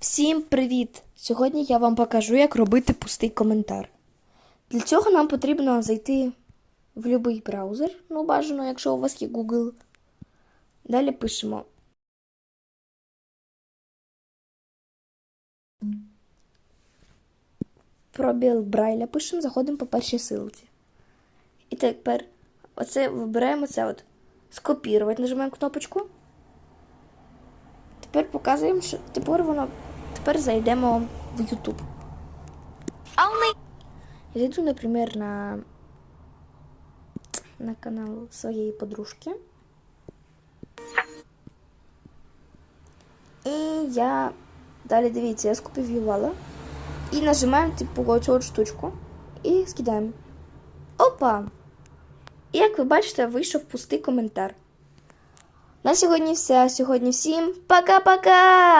Всім привіт! Сьогодні я вам покажу, як робити пустий коментар. Для цього нам потрібно зайти в будь-який браузер, ну бажано, якщо у вас є Google. Далі пишемо. Пробіл Брайля пишемо, заходимо по першій силці. І тепер оце вибираємо це от скопірувати, нажимаємо кнопочку. Тепер показуємо, що тепер воно. Тепер зайдемо в YouTube. Only Я зайду, наприклад, на, на канал своєї подружки. І я далі дивіться, я скопіювала. І нажимаємо типу оцю штучку і скидаємо. Опа! І як ви бачите, вийшов пустий коментар. На сьогодні все. Сьогодні всім пока-пока!